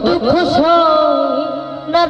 দুঃখ সই না